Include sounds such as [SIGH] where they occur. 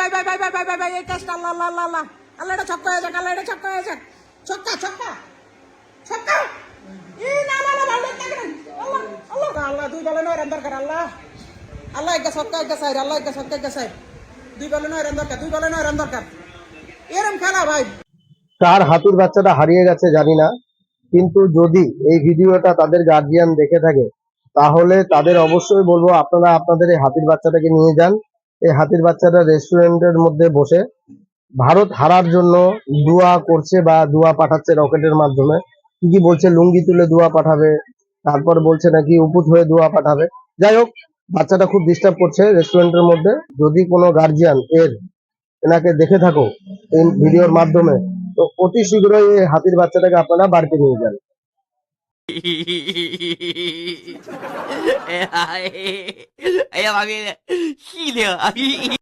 ভাই ভাই ভাই ভাই ভাই ভাই এই কাজটা আল্লাহ আল্লাহ আল্লাহ আল্লাহ, এটা ছক্কা হয়ে যাক আল্লাহ, এটা ছক্কা হয়ে যাক ছক্কা। ছক্কা। ছক্কা আল্লাহ দুই দরকার আল্লাহ। আল্লাহ, একটা একটা আল্লাহ, একটা একটা দুই দরকার দুই দরকার এরম খেলা, ভাই। কার হাতুর বাচ্চাটা হারিয়ে গেছে জানি না, কিন্তু যদি এই ভিডিওটা তাদের গার্জিয়ান দেখে থাকে, তাহলে তাদের অবশ্যই বলব, আপনারা আপনাদের এই হাতির বাচ্চাটাকে নিয়ে যান। এই হাতির বাচ্চাটা রেস্টুরেন্টের মধ্যে বসে ভারত হারার জন্য দুয়া করছে বা দুয়া পাঠাচ্ছে রকেটের মাধ্যমে। কি কি বলছে? লুঙ্গি তুলে দুয়া পাঠাবে, তারপর বলছে নাকি উপুত হয়ে দুয়া পাঠাবে। যাই হোক, বাচ্চাটা খুব ডিস্টার্ব করছে রেস্টুরেন্টের মধ্যে। যদি কোনো গার্জিয়ান এর এনাকে দেখে থাকো এই ভিডিওর মাধ্যমে, তো অতি শীঘ্রই এই হাতির বাচ্চাটাকে আপনারা বাড়িতে নিয়ে যান। [LAUGHS] 哎呀，妈逼的，细的，哎。